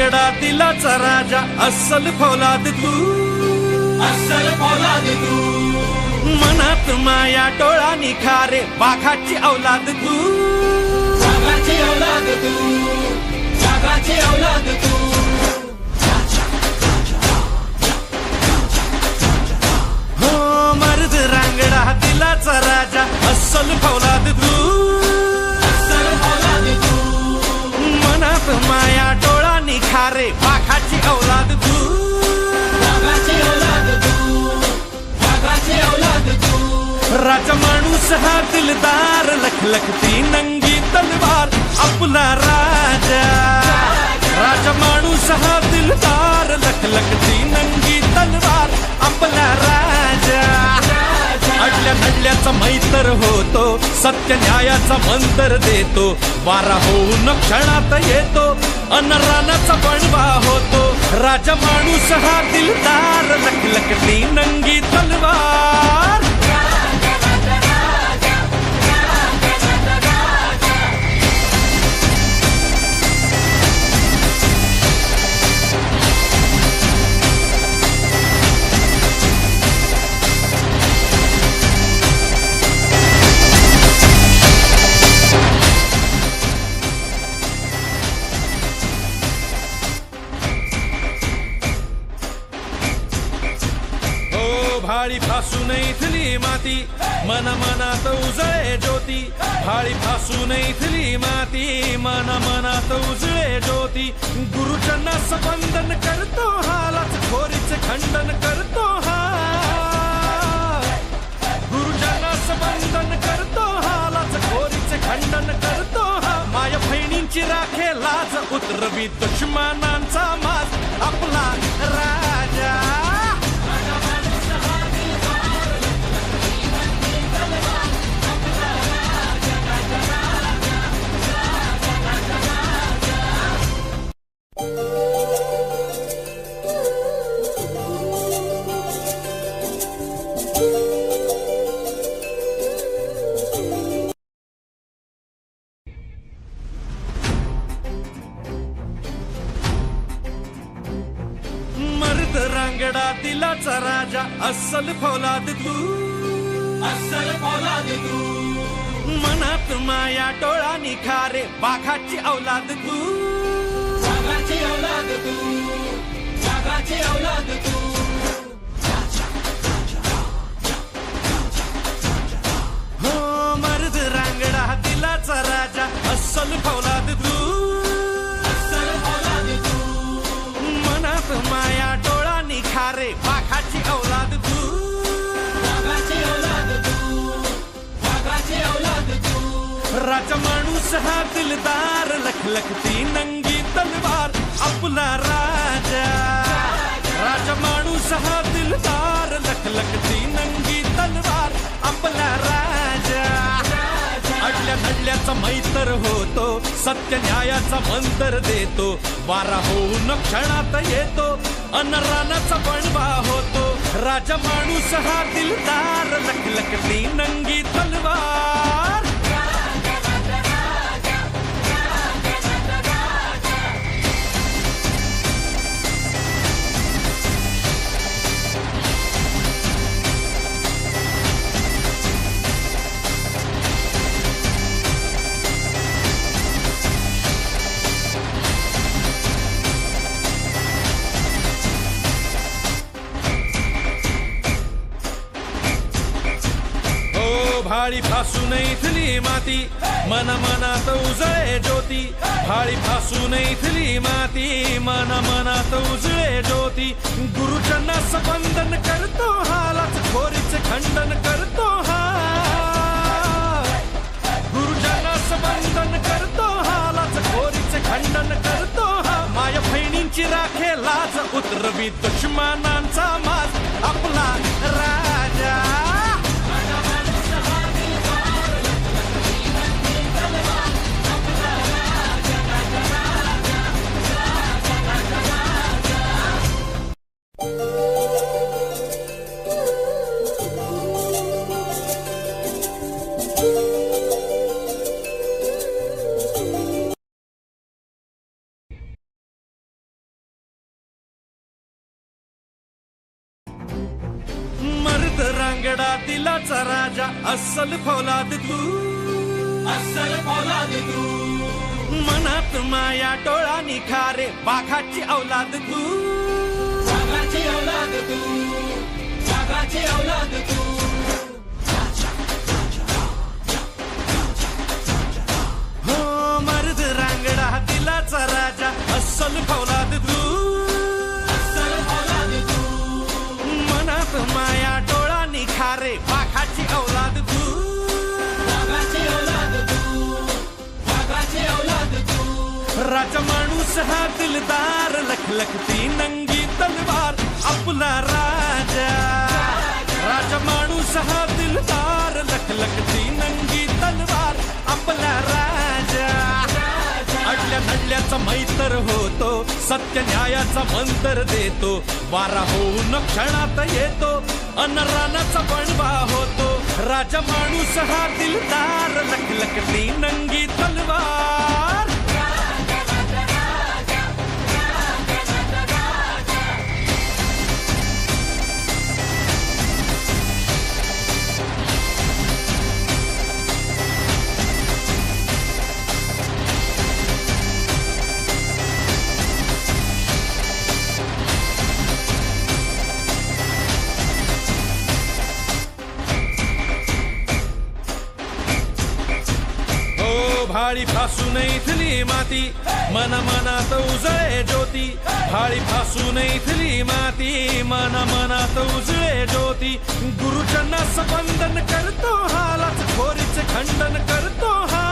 रांगडा दिलाचा राजा अस्सल फौलाद तू. अस्सल फौलाद तू. मनात माया डोळा निखारे बाघाची औलाद तू. जागाची औलाद तू. जागाची औलाद तू. हो मर्द रांगडा दिलाचा राजा अस्सल फौलाद तू. अस्सल फौलाद तू. मनात माया डोळा निखारे बाघाची औलाद तू. जागाची औलाद तू. जागाची औलाद तू. राजा माणूस हा दिलदार लखलखती नंगी तलवार आपला राजा. राजा माणूस हा दिलदार लखलखती नंगी तलवार आपला राजा. अडल्या नडल्याचा मैत्र होतो सत्य न्यायाचा मंतर देतो वारा होऊन क्षणात येतो अनरानाचा बणवा होतो राजा माणूस हा दिलदार लखलखती नंगी तलवार. फासून इथली माती. मन मनात उजळे ज्योती. फाळी फासून इथली माती. मन मनात उजळे ज्योती. गुरुजनास बंधन करतो हालाच खोरीचे खंडन करतो हा. गुरुजनास बंधन करतो हालाच खोरीचे खंडन करतो हा. माय बहिणींची राखे लाज. उतरवी दुश्मनांचा माज. आपला राजा. राजा अस्सल फौलाद तू. अस्सल फौलाद तू. मनात माया डोळा निखारे बाघाची औलाद तू. जागाची औलाद तू. जागाची औलाद तू. हो मर्द रांगडा दिलाचा राजा अस्सल फौलाद माणूस हा दिलदार लखलखती नंगी तलवार आपला राजा. राजा माणूस हा दिलदार लखलखती नंगी तलवार आपला राजा. अडल्या धडल्याचा मैतर होतो सत्य न्यायाचा मंतर देतो वारा होऊन क्षणात येतो अनरानाचा रानाचा होतो. राजा माणूस हा दिलदार लखलखती नंगी तलवार. फाळी फासून इथली माती. मन मनात उजळे ज्योती. फाळी फासून इथली माती. मन मनात उजळे ज्योती. गुरुजना बंधन करतो हालाच खोरीचे खंडन करतो हा. गुरुजना बंधन करतो हालाच खोरीचे खंडन करतो हा. माय बहिणींची राखे लाज. उतरवी दुश्मनांचा माज. आपला रा राजा अस्सल फौलाद तू. अस्सल फौलाद तू. मनात माया डोळा निखारे बाघाची औलाद तू. वाघाची औलाद तू. वाघाची औलाद तू. हो मर्द रांगडा दिलाचा राजा अस्सल फौलाद तू. माणूस हा दिलदार लखलखती नंगी तलवार आपला राजा. राजा माणूस हा दिलदार लखलखती नंगी तलवार आपला राजा. अडल्या नडल्याचा मैतर होतो सत्य न्यायाचा मंतर देतो वारा होऊन क्षणात येतो अनरानाचा बणवा होतो. राजा माणूस हा दिलदार लखलखती नंगी तलवार. फाळी भाळी फासून इथली माती. मन मनात उजळे ज्योती. भाळी फासून इथली माती. मन मनात उजळे ज्योती. गुरुजना वंदन करतो हालाच खोरीचे खंडन करतो हा.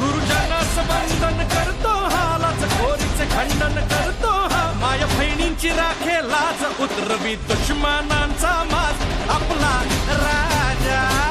गुरुजना वंदन करतो हालाच खोरीचे खंडन करतो हा. माया बहिणींची राखे लाज उतरवी दुश्मनांचा माज आपला राजा.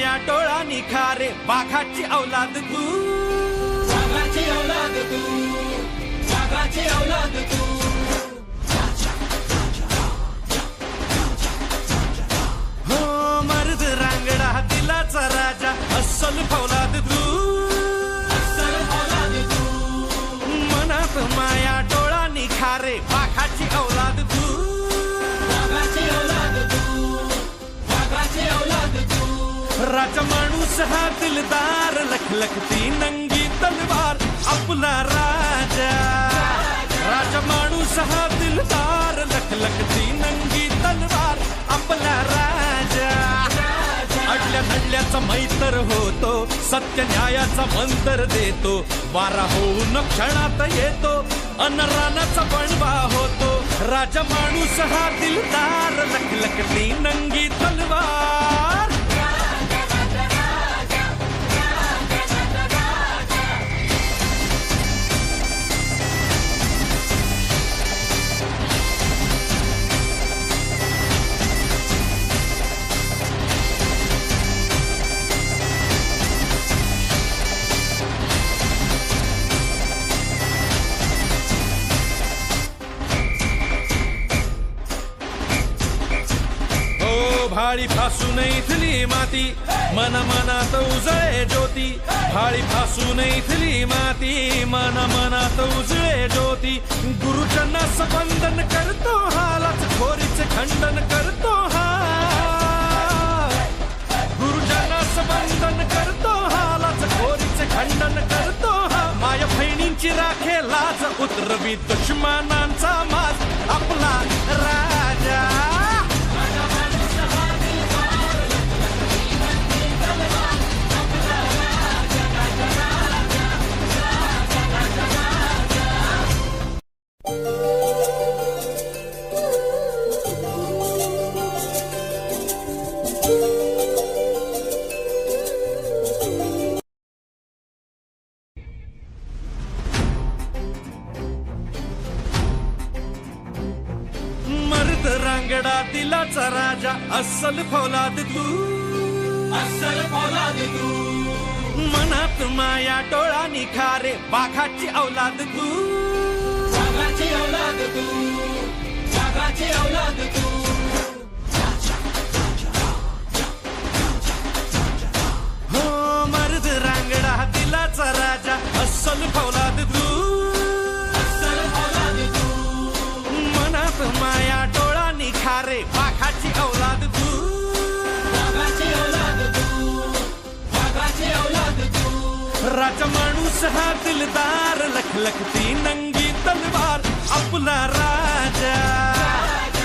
या टोळा डोळा निखारे बाघाची औलाद तू. वाघाची औलाद तू. वाघाची औलाद तू. हा दिलदार लखलखती नंगी तलवार. आपला राजा. राजा माणूस हा दिलदार लखलखती नंगी तलवार. आपला राजा. अडल्या नडल्याचा मैतर होतो सत्य न्यायाचा मंतर देतो. वारा होऊन क्षणात येतो अनरानाचा बणवा होतो. राजा माणूस हा दिलदार लखलखती नंगी तलवार. फासून इथली माती. मन मनात उजळे ज्योती. भाळी फासून इथली माती. मन मनात उजळे ज्योती. गुरुजनास वंदन करतो हालाच खोरीचे खंडन करतो हा. गुरुजनास वंदन करतो हालाच खोरीचे खंडन करतो हा. माय बहिणींची राखे लाज. उतरवी दुश्मनांचा माज. आपला राज. हा दिलदार लखलखती नंगी तलवार आपला राजा।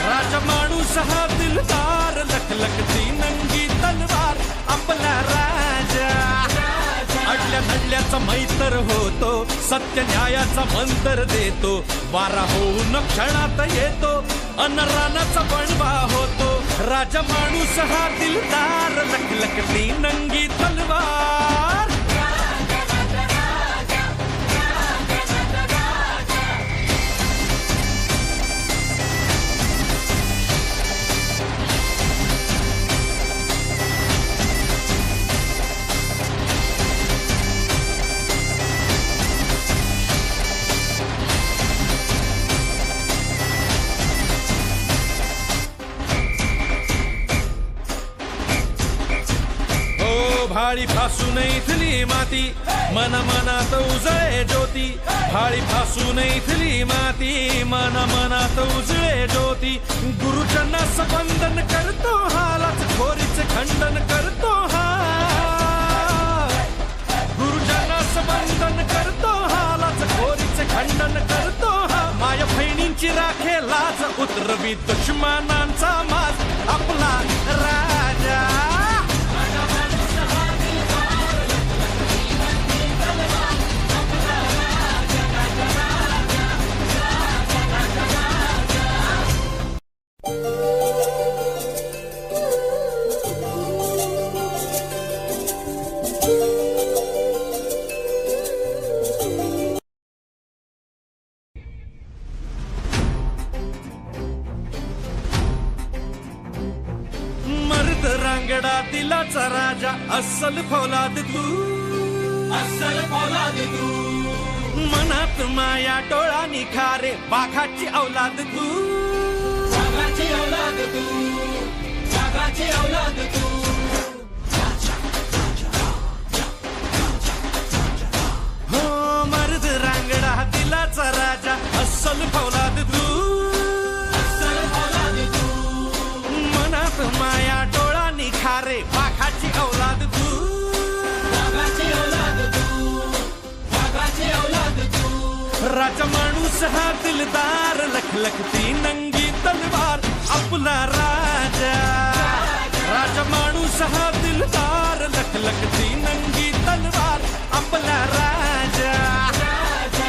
राजा माणूस हा दिलदार लखलखती नंगी तलवार आपला राजा। अडल्या नडल्याचा मैतर होतो सत्य न्यायाचा मंतर देतो वारा होऊन क्षणात येतो अनरानाचा बणवा होतो। राजा माणूस हा दिलदार लखलखती नंगी तलवार। फासून इथली माती. मन मनात उजळे ज्योती. फाळी फासून इथली माती. मन मनात उजळे ज्योती. गुरुजना वंदन करतो हालाच खोरीच खंडन करतो हा. गुरुजना वंदन करतो हालाच खोरीच खंडन करतो हा. माया बहिणींची राखे लाज. उतरवी दुश्मनांचा माज. आपला राजा. अस्सल फौलाद तू. अस्सल फौलाद तू. मनात माया डोळा निखारे बाघाची औलाद तू. वाघाची औलाद तू. वाघाची औलाद तू. हो मर्द रांगडा दिलाचा राजा अस्सल फौलाद तू. राजा माणूस हा दिलदार लखलखती नंगी तलवार आपला राजा. राजा माणूस हा दिलदार लखलखती नंगी तलवार आपला राजा.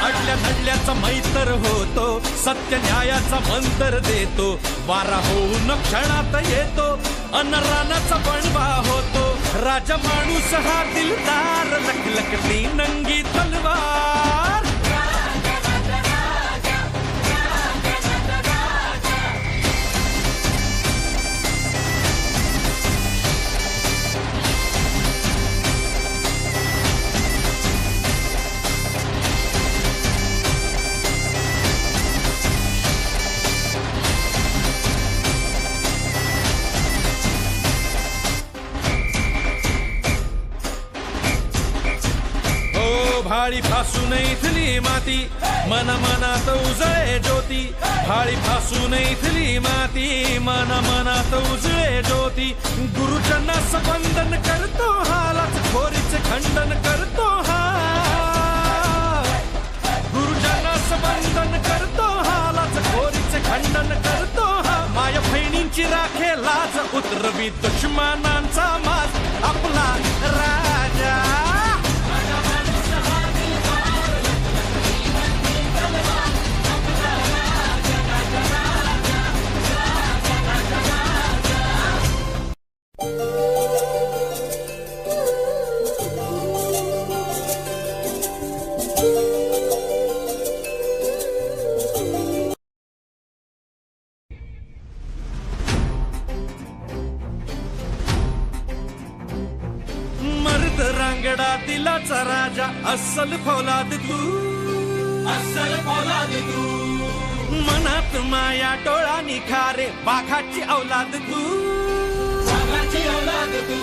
अडल्या धडल्याचा मैत्र होतो सत्य न्यायाचा मंतर देतो वारा होऊन क्षणात येतो अनरानाचा बनवा होतो. राजा माणूस हा दिलदार लखलखती नंगी तलवार. इथली मन मनात उजळे ज्योती भाळी फासून इथली माती. मन मनात उजळे ज्योती गुरुजनास वंदन करतो हालाच खोरीचे खंडन करतो हा. गुरुजनास वंदन करतो हालाच खोरीचे खंडन करतो हा. माय बहिणींची राखे लाज उतरवी दुश्मनांचा माज आपला राजा. औलाद तू वाघाची औलाद तू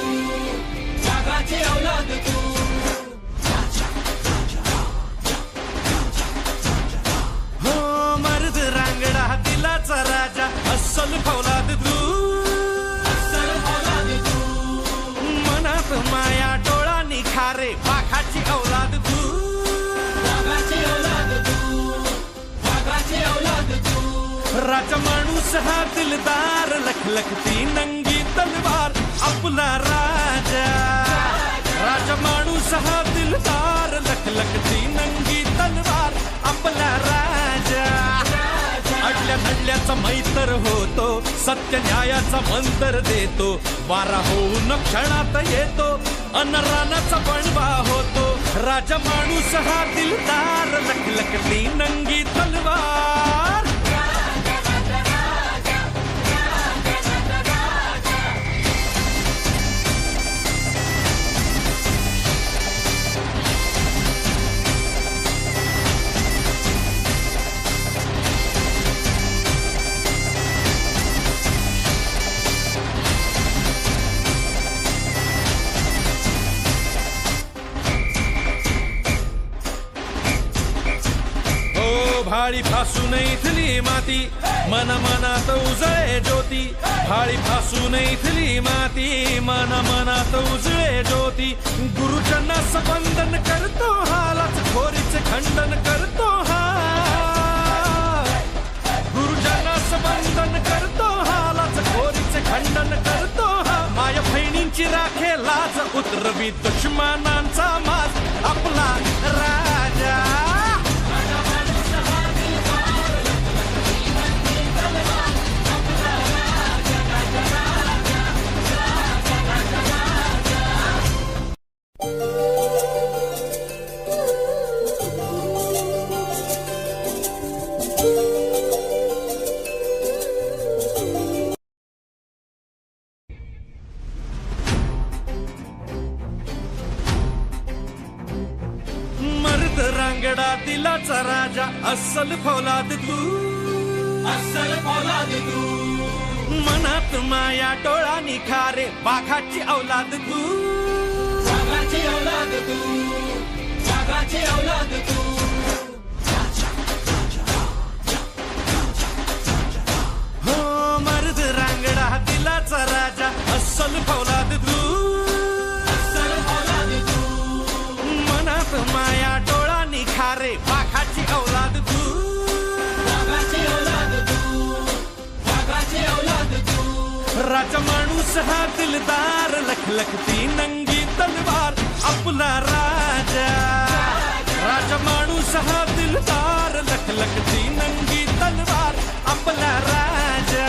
वाघाची औलाद हा दिलदार लखलखती नंगी तलवार. आपला राजा. राजा माणूस हा दिलदार लखलखती नंगी तलवार. आपला राजा. अडल्या धडल्याचा मैतर होतो सत्य न्यायाचा मंतर देतो. वारा होऊन क्षणात येतो अनरानाचा बणवा होतो. राजा माणूस हा दिलदार लखलखती नंगी तलवार. होती मन मनात उजळे ज्योती भाळी फासून इथली माती मन मनात उजळे ज्योती. गुरुजना वंदन करतो हालाच खोरीचे खंडन करतो हा गुरुजना वंदन करतो हालाच खोरीचे खंडन करतो हा माय बहिणींची राखे लाज उतरवी दुश्मनांचा माज आपला राजा. हा दिलदार लखलखती नंगी तलवार. आपला राजा. राजा माणूस हा दिलदार लखलखती नंगी तलवार. आपला राजा.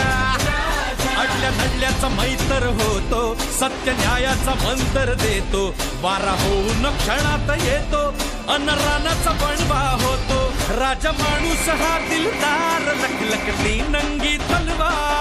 अडल्या धडल्याचा मैतर होतो सत्य न्यायाचा मंतर देतो. वारा होऊन क्षणात येतो अनरानाचा बणवा होतो. राजा माणूस हा दिलदार लखलखती नंगी तलवार.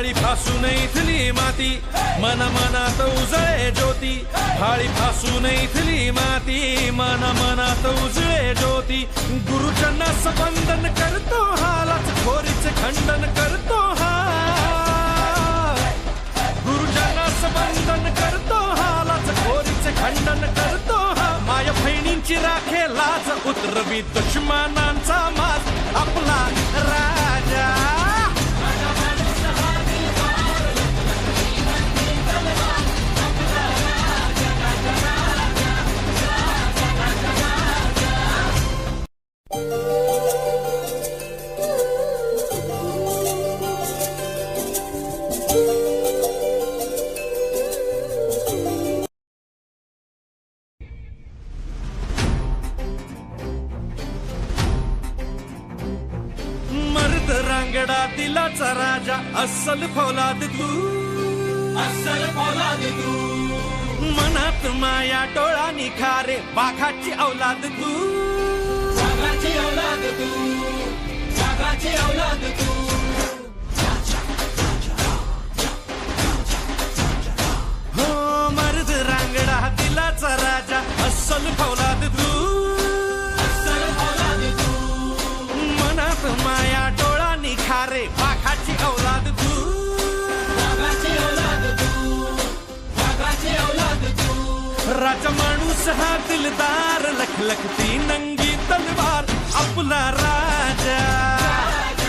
हो फासून इथली माती. मन मनात उजळे ज्योती. भाळी फासून इथली माती. मन मनात उजळे ज्योती. गुरुजना वंदन करतो हालाच खोरीचे खंडन करतो हा गुरुजना वंदन करतो हालाच खोरीचे खंडन करतो हा माया बहिणींची राखे लाज उतरवी दुश्मनांचा माज. आपला राजा बाघाची औलाद तू. वाघाची औलाद तू. वाघाची औलाद तू. हो मर्द रांगडा दिलाचा राजा अस्सल फौलाद हा दिलदार लखलखती नंगी तलवार. आपला राजा.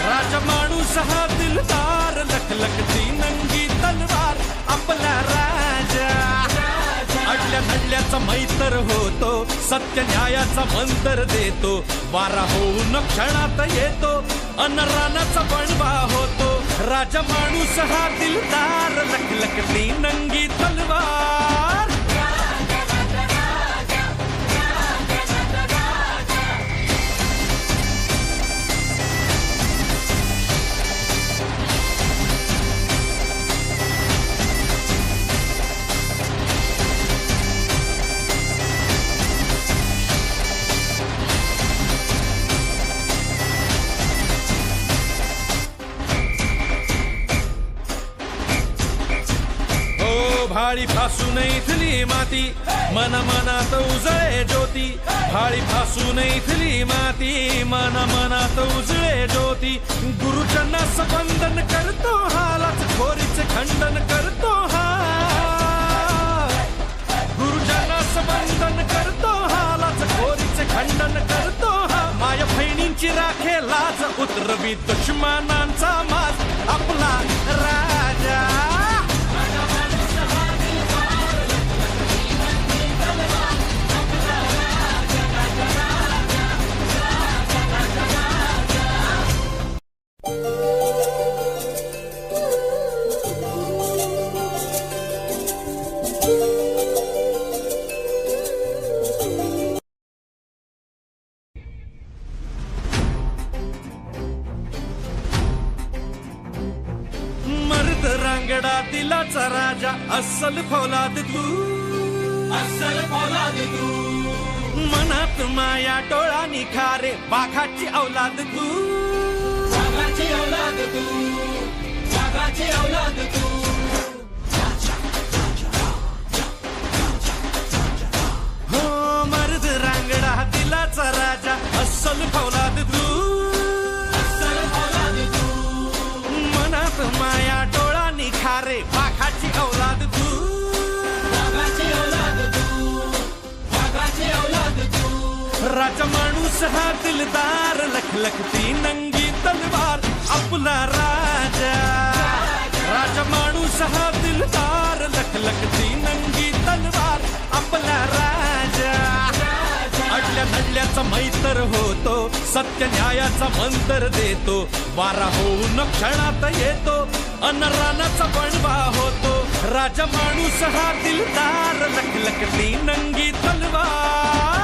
राजा माणूस हा दिलदार लखलखती नंगी तलवार. आपला राजा. अडल्या नडल्याचा मैतर होतो सत्य न्यायाचा मंतर देतो. वारा होऊन क्षणात येतो अनरानाचा बणवा होतो. राजा माणूस हा दिलदार लखलखती नंगी तलवार. फाळी भाळी फासून इथली माती. मन मनात उजळे ज्योती. भाळी फासून इथली माती. मन मनात उजळे ज्योती. गुरुजनास वंदन करतो हालाच खोरीचे खंडन करतो हा. गुरुजनास वंदन करतो हालाच खोरीचे खंडन करतो हा. माया बहिणींची राखे लाज. उतरवी दुश्मनांचा माज. आपला राज. मनात माया डोळा निखारे बाघाची औलाद तू. वाघाची औलाद तू वाघाची औलाद तू. हो मर्द रांगडा दिलाचा राजा अस्सल फौलाद तू. राजा माणूस हा दिलदार लखलखती नंगी तलवार आपला राजा. राजा माणूस हा दिलदार लखलखती नंगी तलवार आपला राजा. अडल्या नडल्याचा मैतर होतो सत्य न्यायाचा मंतर देतो वारा होऊन क्षणात येतो अनरानाचा बणवा होतो. राजा माणूस हा दिलदार लखलखती नंगी तलवार.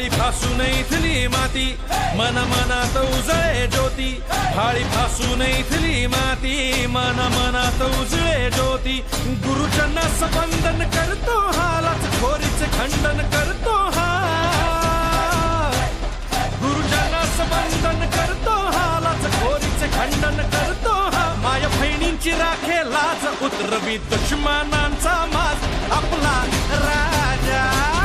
फाळी फासून इथली माती. मन मनात उजळे ज्योती. भाळी फासून इथली माती. मन मनात उजळे ज्योती. गुरुजनास वंदन करतो हालाच खोरीचे खंडन करतो हा. गुरुजनास वंदन करतो हालाच खोरीचे खंडन करतो हा. माया बहिणींची राखे लाज. उतरवी दुश्मनांचा माज. आपला राजा.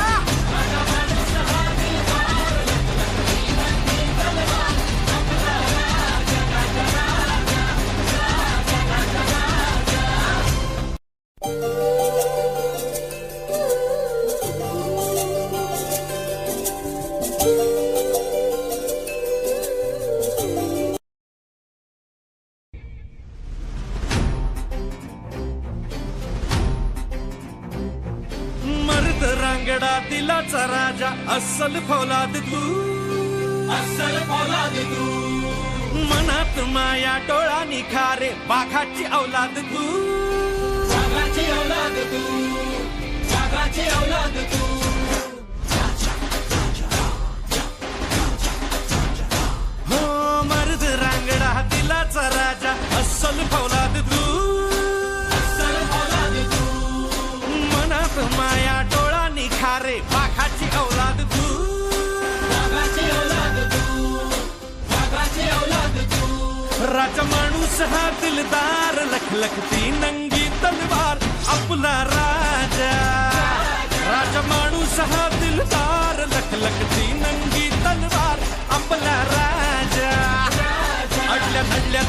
अस्सल फौलाद तू. मनात माया डोळा निखारे वाघाची औलाद तू. वाघाची औलाद तू. वाघाची औलाद तू. हो मर्द रांगडा दिलाचा राजा अस्सल फौलाद राजा माणूस हा दिलदार लखलखती नंगी तलवार आपला राजा. राजा माणूस हा दिलदार लखलखती नंगी तलवार आपला राजा. अडल्या धडल्या